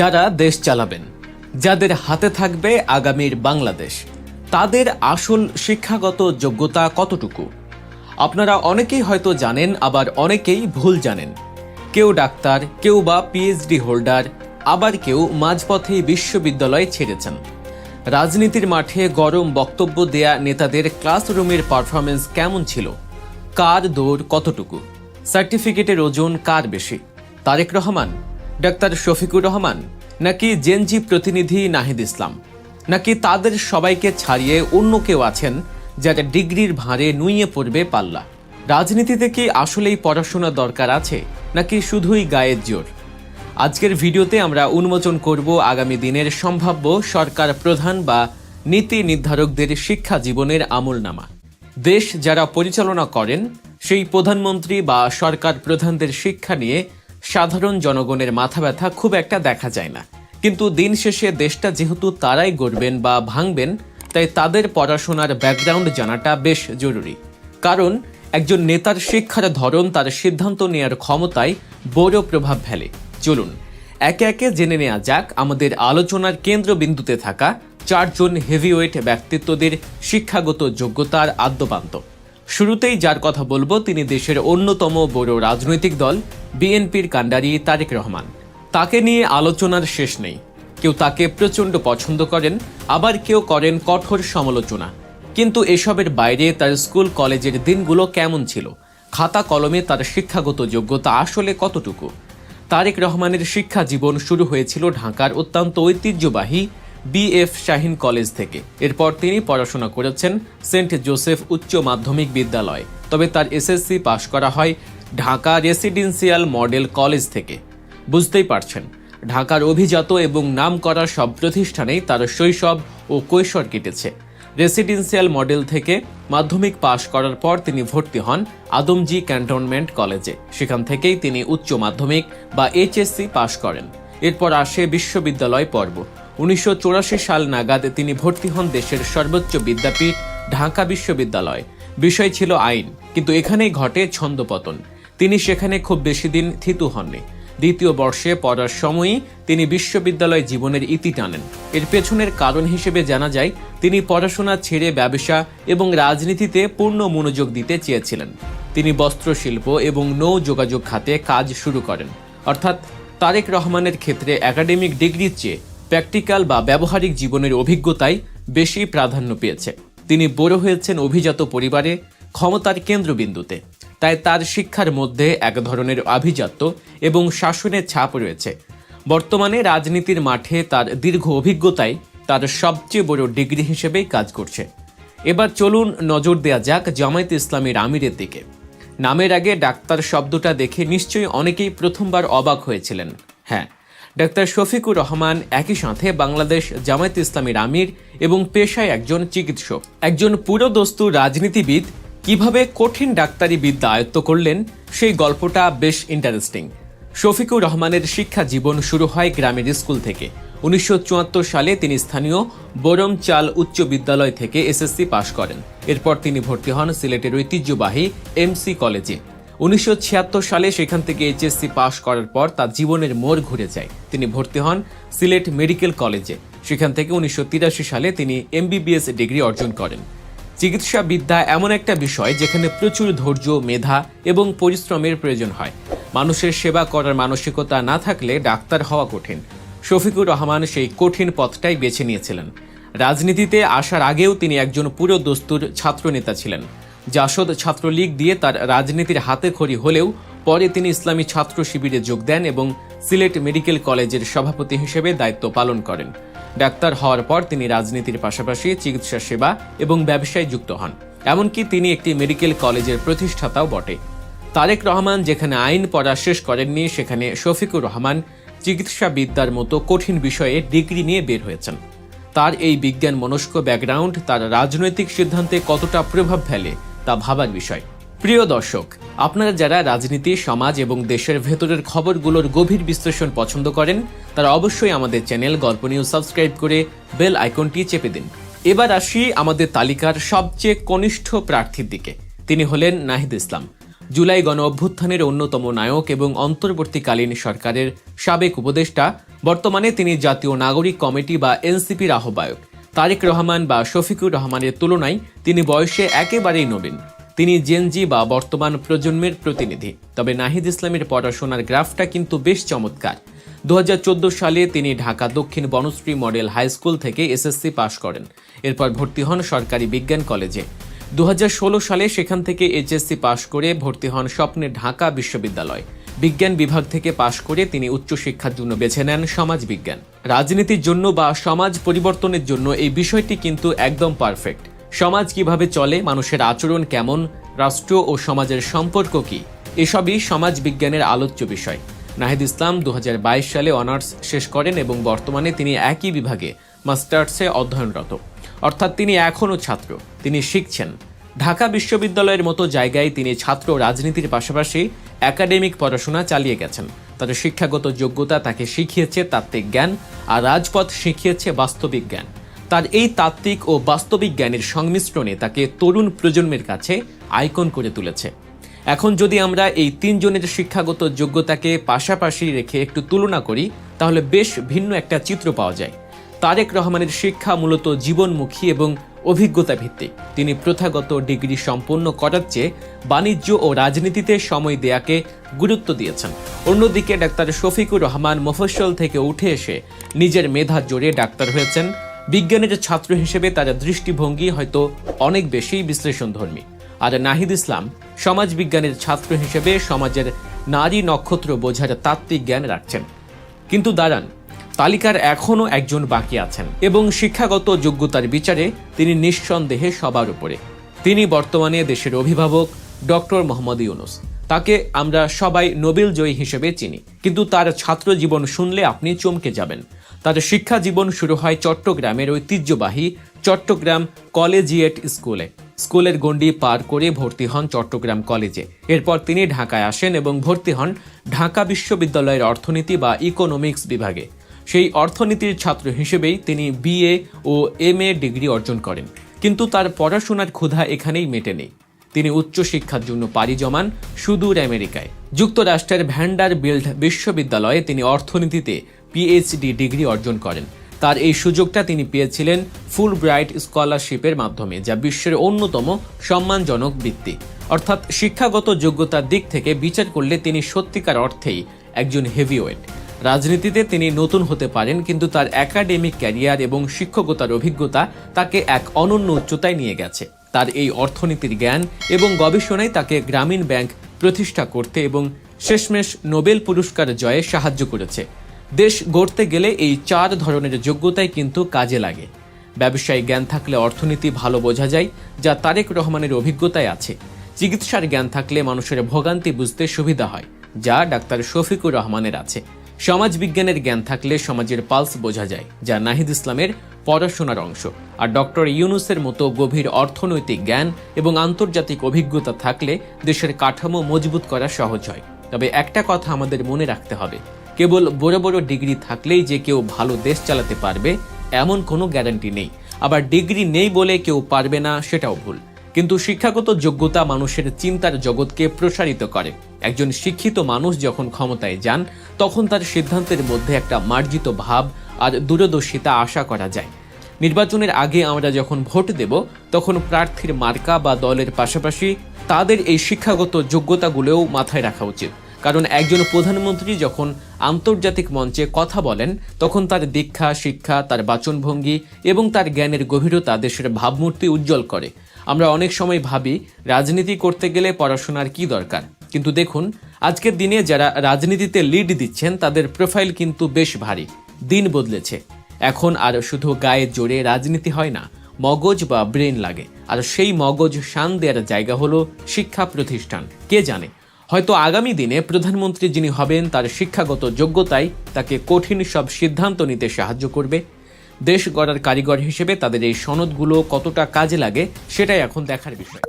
যারা দেশ চালাবেন, যাদের হাতে থাকবে আগামীর বাংলাদেশ, তাদের আসল শিক্ষাগত যোগ্যতা কতটুকু? আপনারা অনেকেই হয়তো জানেন, আবার অনেকেই ভুল জানেন। কেউ ডাক্তার, কেউ বা পিএইচডি হোল্ডার আবার কেউ মাঝপথেই বিশ্ববিদ্যালয় ছেড়েছেন। রাজনীতির মাঠে গরম বক্তব্য দেয়া নেতাদের ক্লাসরুমের পারফরমেন্স কেমন ছিল? কার দৌড় কতটুকু? সার্টিফিকেটের ওজন কার বেশি? তারেক রহমান ডাক্তার শফিকুর রহমান, নাকি জেনজি প্রতিনিধি নাহিদ ইসলাম, নাকি তাদের সবাইকে ছাড়িয়ে অন্য কেউ আছেন যারা ডিগ্রির ভাঁড়ে নুইয়ে পড়বে পাল্লা? রাজনীতিতে কি আসলেই পড়াশোনা দরকার আছে, নাকি শুধুই গায়ের জোর? আজকের ভিডিওতে আমরা উন্মোচন করব আগামী দিনের সম্ভাব্য সরকার প্রধান বা নীতি নির্ধারকদের শিক্ষা জীবনের আমলনামা। দেশ যারা পরিচালনা করেন, সেই প্রধানমন্ত্রী বা সরকার প্রধানদের শিক্ষা নিয়ে সাধারণ জনগণের মাথা ব্যথা খুব একটা দেখা যায় না। কিন্তু দিন শেষে দেশটা যেহেতু তারাই গড়বেন বা ভাঙবেন, তাই তাদের পড়াশোনার ব্যাকগ্রাউন্ড জানাটা বেশ জরুরি। কারণ একজন নেতার শিক্ষার ধরন, তার সিদ্ধান্ত নেয়ার ক্ষমতায় বড় প্রভাব ফেলে। চলুন, একে একে জেনে নেওয়া যাক আমাদের আলোচনার কেন্দ্রবিন্দুতে থাকা চারজন হেভিওয়েট ব্যক্তিত্বদের শিক্ষাগত যোগ্যতার আদ্যপান্ত। শুরুতেই যার কথা বলব, তিনি দেশের অন্যতম বড় রাজনৈতিক দল, বিএনপির কাণ্ডারি তারেক রহমান। তাকে নিয়ে আলোচনার শেষ নেই। কেউ তাকে প্রচণ্ড পছন্দ করেন, আবার কেউ করেন কঠোর সমালোচনা। কিন্তু এসবের বাইরে তার স্কুল কলেজের দিনগুলো কেমন ছিল? খাতা কলমে তার শিক্ষাগত যোগ্যতা আসলে কতটুকু? তারেক রহমানের শিক্ষা জীবন শুরু হয়েছিল ঢাকার অত্যন্ত ঐতিহ্যবাহী বিএফ শাহিন কলেজ থেকে। এরপর তিনি পড়াশোনা করেছেন সেন্ট জোসেফ উচ্চ মাধ্যমিক বিদ্যালয়। তবে তার এসএসসি পাশ করা হয় ঢাকা রেসিডেন্সিয়াল মডেল কলেজ থেকে। বুঝতেই পারছেন, ঢাকার অভিজাত এবং নামকরা সব প্রতিষ্ঠানেই তার শৈশব ও কৈশোর কেটেছে। রেসিডেন্সিয়াল মডেল থেকে মাধ্যমিক পাশ করার পর তিনি ভর্তি হন আদমজি ক্যান্টনমেন্ট কলেজে। সেখান থেকেই তিনি উচ্চ মাধ্যমিক বা এইচএসসি পাশ করেন। এরপর আসে বিশ্ববিদ্যালয় পর্ব। উনিশশো চুরাশি সাল নাগাদ তিনি ভর্তি হন দেশের সর্বোচ্চ বিদ্যাপীঠ, ঢাকা বিশ্ববিদ্যালয়। বিষয় ছিল আইন, কিন্তু এখানেই ঘটে ছন্দপতন। তিনি সেখানে খুব বেশি দিন থিতু হননি। দ্বিতীয় বর্ষে পড়ার সময়ই তিনি বিশ্ববিদ্যালয় জীবনের ইতি টানেন। এর পেছনের কারণ হিসেবে জানা যায়, তিনি পড়াশোনা ছেড়ে ব্যবসা এবং রাজনীতিতে পূর্ণ মনোযোগ দিতে চেয়েছিলেন। তিনি বস্ত্রশিল্প এবং নৌ যোগাযোগ খাতে কাজ শুরু করেন। অর্থাৎ তারেক রহমানের ক্ষেত্রে একাডেমিক ডিগ্রির চেয়ে প্র্যাকটিক্যাল বা ব্যবহারিক জীবনের অভিজ্ঞতাই বেশি প্রাধান্য পেয়েছে। তিনি বড় হয়েছেন অভিজাত পরিবারে, ক্ষমতার কেন্দ্রবিন্দুতে। তাই তার শিক্ষার মধ্যে এক ধরনের আভিজাত্য এবং শাসনের ছাপ রয়েছে। বর্তমানে রাজনীতির মাঠে তার দীর্ঘ অভিজ্ঞতাই তার সবচেয়ে বড় ডিগ্রি হিসেবেই কাজ করছে। এবার চলুন নজর দেয়া যাক জামায়াত ইসলামের আমিরের দিকে। নামের আগে ডাক্তার শব্দটা দেখে নিশ্চয়ই অনেকেই প্রথমবার অবাক হয়েছিলেন। হ্যাঁ ডাক্তার শফিকুর রহমান একই সাথে বাংলাদেশ জামায়াত ইসলামীর আমির এবং পেশায় একজন চিকিৎসক। একজন পুরোদস্তু রাজনীতিবিদ কীভাবে কঠিন ডাক্তারি বিদ্যা আয়ত্ত করলেন, সেই গল্পটা বেশ ইন্টারেস্টিং শফিকুর রহমানের শিক্ষা জীবন শুরু হয় গ্রামের স্কুল থেকে। উনিশশো চুয়াত্তর সালে তিনি স্থানীয় বরমচাল উচ্চ বিদ্যালয় থেকে এসএসসি পাশ করেন। এরপর তিনি ভর্তি হন সিলেটের ঐতিহ্যবাহী এমসি কলেজে। উনিশশো ছিয়াত্তর সালে সেখান থেকে এইচএসসি পাশ করার পর তার জীবনের মোড় ঘুরে যায়। তিনি ভর্তি হন সিলেট মেডিকেল কলেজে। সেখান থেকে উনিশশো তিরাশি সালে তিনি এমবিবিএস ডিগ্রি অর্জন করেন। চিকিৎসা বিদ্যা এমন একটা বিষয় যেখানে প্রচুর ধৈর্য, মেধা এবং পরিশ্রমের প্রয়োজন হয়। মানুষের সেবা করার মানসিকতা না থাকলে ডাক্তার হওয়া কঠিন। শফিকুর রহমান সেই কঠিন পথটাই বেছে নিয়েছিলেন। রাজনীতিতে আসার আগেও তিনি একজন পুরো দস্তুর ছাত্রনেতা ছিলেন। জাসদ ছাত্রলীগ দিয়ে তার রাজনীতির হাতে খড়ি হলেও পরে তিনি ইসলামী ছাত্র শিবিরে যোগ দেন এবং সিলেট মেডিকেল কলেজের সভাপতি হিসেবে দায়িত্ব পালন করেন। ডাক্তার হওয়ার পর তিনি রাজনীতির পাশাপাশি চিকিৎসা সেবা এবং ব্যবসায় যুক্ত হন। এমনকি তিনি একটি মেডিকেল কলেজের প্রতিষ্ঠাতাও বটে। তারেক রহমান যেখানে আইন পড়া শেষ করেননি, সেখানে শফিকুর রহমান চিকিৎসা বিদ্যার মতো কঠিন বিষয়ে ডিগ্রি নিয়ে বের হয়েছেন। তার এই বিজ্ঞান মনস্ক ব্যাকগ্রাউন্ড তার রাজনৈতিক সিদ্ধান্তে কতটা প্রভাব ফেলে তা ভাবার বিষয়। প্রিয় দর্শক, আপনারা যারা রাজনীতি, সমাজ এবং দেশের ভেতরের খবরগুলোর গভীর বিশ্লেষণ পছন্দ করেন, তারা অবশ্যই আমাদের চ্যানেল গল্প নিউজ সাবস্ক্রাইব করে বেল আইকনটি চেপে দিন। এবার আসি আমাদের তালিকার সবচেয়ে কনিষ্ঠ প্রার্থীর দিকে। তিনি হলেন নাহিদ ইসলাম। জুলাই গণ অভ্যুত্থানের অন্যতম নায়ক এবং অন্তর্বর্তীকালীন সরকারের সাবেক উপদেষ্টা। বর্তমানে তিনি জাতীয় নাগরিক কমিটি বা এনসিপির আহ্বায়ক। তারেক রহমান বা শফিকুর রহমানের তুলনায় তিনি বয়সে একেবারেই নবীন। তিনি জেনজি বা বর্তমান প্রজন্মের প্রতিনিধি। তবে নাহিদ ইসলামের পড়াশোনার গ্রাফটা কিন্তু বেশ চমৎকার। দু হাজার চোদ্দ সালে তিনি Dhaka Dakshin Banasree model high school থেকে এসএসসি পাশ করেন। এরপর ভর্তি হন সরকারি বিজ্ঞান কলেজে। দু হাজার ষোলো সালে সেখান থেকে এইচএসসি পাশ করে ভর্তি হন স্বপ্নের ঢাকা বিশ্ববিদ্যালয়। বিজ্ঞান বিভাগ থেকে পাশ করে তিনি উচ্চশিক্ষার জন্য বেছে নেন সমাজ বিজ্ঞান রাজনীতির জন্য বা সমাজ পরিবর্তনের জন্য এই বিষয়টি কিন্তু একদম পারফেক্ট। সমাজ কীভাবে চলে, মানুষের আচরণ কেমন, রাষ্ট্র ও সমাজের সম্পর্ক কি, এসবই সমাজ বিজ্ঞানের আলোচ্য বিষয়। নাহিদ ইসলাম দু হাজার বাইশ সালে অনার্স শেষ করেন এবং বর্তমানে তিনি একই বিভাগে মাস্টার্সে অধ্যয়নরত। অর্থাৎ তিনি এখনও ছাত্র। তিনি শিখছেন। ঢাকা বিশ্ববিদ্যালয়ের মতো জায়গায় তিনি ছাত্র রাজনীতির পাশাপাশি একাডেমিক পড়াশোনা চালিয়ে গেছেন। তার শিক্ষাগত যোগ্যতা তাকে শিখিয়েছে তাত্ত্বিক জ্ঞান আর রাজপথ শিখিয়েছে বাস্তবিক জ্ঞান। তার এই তাত্ত্বিক ও বাস্তবিক জ্ঞানের সংমিশ্রণে তাকে তরুণ প্রজন্মের কাছে আইকন করে তুলেছে। এখন যদি আমরা এই তিনজনের শিক্ষাগত যোগ্যতাকে পাশাপাশি রেখে একটু তুলনা করি, তাহলে বেশ ভিন্ন একটা চিত্র পাওয়া যায়। তারেক রহমানের শিক্ষা মূলত জীবনমুখী এবং অভিজ্ঞতা ভিত্তিক। তিনি প্রথাগত ডিগ্রি সম্পন্ন করার চেয়ে বাণিজ্য ও রাজনীতিতে সময় দেয়াকে গুরুত্ব দিয়েছেন। অন্যদিকে ডাক্তার শফিকুর রহমান মফস্বল থেকে উঠে এসে নিজের মেধা জোরে ডাক্তার হয়েছেন। বিজ্ঞানের ছাত্র হিসেবে তার দৃষ্টিভঙ্গি হয়তো অনেক বেশি বিশ্লেষণধর্মী। আর নাহিদ ইসলাম সমাজবিজ্ঞানের ছাত্র হিসেবে সমাজের নারী নক্ষত্র বোঝার তাত্ত্বিক জ্ঞান রাখছেন। কিন্তু দাঁড়ান তালিকার এখনও একজন বাকি আছেন এবং শিক্ষাগত যোগ্যতার বিচারে তিনি নিঃসন্দেহে সবার উপরে। তিনি বর্তমানে দেশের অভিভাবক ডক্টর মোহাম্মদ ইউনুস। তাকে আমরা সবাই নোবেল জয়ী হিসেবে চিনি। কিন্তু তার ছাত্র জীবন শুনলে আপনি চমকে যাবেন। তার শিক্ষা জীবন শুরু হয় চট্টগ্রামের ঐতিহ্যবাহী চট্টগ্রাম কলেজিয়েট স্কুলে। স্কুলের গণ্ডি পার করে ভর্তি হন চট্টগ্রাম কলেজে। এরপর তিনি ঢাকায় আসেন এবং ভর্তি হন ঢাকা বিশ্ববিদ্যালয়ের অর্থনীতি বা ইকোনমিক্স বিভাগে। সেই অর্থনীতির ছাত্র হিসেবেই তিনি বিএ ও এম এ ডিগ্রি অর্জন করেন। কিন্তু তার পড়াশোনার ক্ষুধা এখানেই মেটেনি। তিনি উচ্চশিক্ষার জন্য পাড়ি জমান সুদূর আমেরিকায়। যুক্তরাষ্ট্রের ভ্যান্ডার বিল্ড বিশ্ববিদ্যালয়ে তিনি অর্থনীতিতে পিএইচডি ডিগ্রি অর্জন করেন। তার এই সুযোগটা তিনি পেয়েছিলেন ফুল ব্রাইট স্কলারশিপের মাধ্যমে, যা বিশ্বের অন্যতম সম্মানজনক বৃত্তি। অর্থাৎ শিক্ষাগত যোগ্যতার দিক থেকে বিচার করলে তিনি সত্যিকার অর্থেই একজন হেভিওয়েট। রাজনীতিতে তিনি নতুন হতে পারেন, কিন্তু তার একাডেমিক ক্যারিয়ার এবং শিক্ষকতার অভিজ্ঞতা তাকে এক অনন্য উচ্চতায় নিয়ে গেছে। তার এই অর্থনীতির জ্ঞান এবং গবেষণায় তাকে গ্রামীণ ব্যাংক প্রতিষ্ঠা করতে এবং শেষমেশ নোবেল পুরস্কার জয়ে সাহায্য করেছে। দেশ গড়তে গেলে এই চার ধরনের যোগ্যতাই কিন্তু কাজে লাগে। ব্যবসায়িক জ্ঞান থাকলে অর্থনীতি ভালো বোঝা যায়, যা তারেক রহমানের অভিজ্ঞতায় আছে। চিকিৎসার জ্ঞান থাকলে মানুষের ভোগান্তি বুঝতে সুবিধা হয়, যা ডাক্তার শফিকুর রহমানের আছে। সমাজ বিজ্ঞানের জ্ঞান থাকলে সমাজের পালস বোঝা যায়, যা নাহিদ ইসলামের পড়াশোনার অংশ। আর ডক্টর ইউনুসের মতো গভীর অর্থনৈতিক জ্ঞান এবং আন্তর্জাতিক অভিজ্ঞতা থাকলে দেশের কাঠামো মজবুত করা সহজ হয়। তবে একটা কথা আমাদের মনে রাখতে হবে, কেবল বড় বড় ডিগ্রি থাকলেই যে কেউ ভালো দেশ চালাতে পারবে, এমন কোনো গ্যারান্টি নেই। আবার ডিগ্রি নেই বলে কেউ পারবে না, সেটাও ভুল। কিন্তু শিক্ষাগত যোগ্যতা মানুষের চিন্তার জগৎকে প্রসারিত করে। একজন শিক্ষিত মানুষ যখন ক্ষমতায় যান, তখন তার সিদ্ধান্তের মধ্যে একটা মার্জিত ভাব আর দূরদর্শিতা আশা করা যায়। নির্বাচনের আগে আমরা যখন ভোট দেব, তখন প্রার্থীর মার্কা বা দলের পাশাপাশি তাদের এই শিক্ষাগত যোগ্যতাগুলোও মাথায় রাখা উচিত। কারণ একজন প্রধানমন্ত্রী যখন আন্তর্জাতিক মঞ্চে কথা বলেন, তখন তার দীক্ষা, শিক্ষা, তার বাচনভঙ্গি এবং তার জ্ঞানের গভীরতা দেশের ভাবমূর্তি উজ্জ্বল করে। আমরা অনেক সময় ভাবি, রাজনীতি করতে গেলে পড়াশোনার কি দরকার? কিন্তু দেখুন, আজকের দিনে যারা রাজনীতিতে লিড দিচ্ছেন, তাদের প্রোফাইল কিন্তু বেশ ভারী। দিন বদলেছে। এখন আর শুধু গায়ে জোরে রাজনীতি হয় না, মগজ বা ব্রেন লাগে। আর সেই মগজ শান দেওয়ার জায়গা হলো শিক্ষা প্রতিষ্ঠান। কে জানে? হয়তো আগামী দিনে প্রধানমন্ত্রী যিনি হবেন, তার শিক্ষাগত যোগ্যতাই তাকে কঠিন সব সিদ্ধান্ত নিতে সাহায্য করবে। দেশ গড়ার কারিগর হিসেবে তাদের এই সনদগুলো কতটা কাজে লাগে, সেটাই এখন দেখার বিষয়।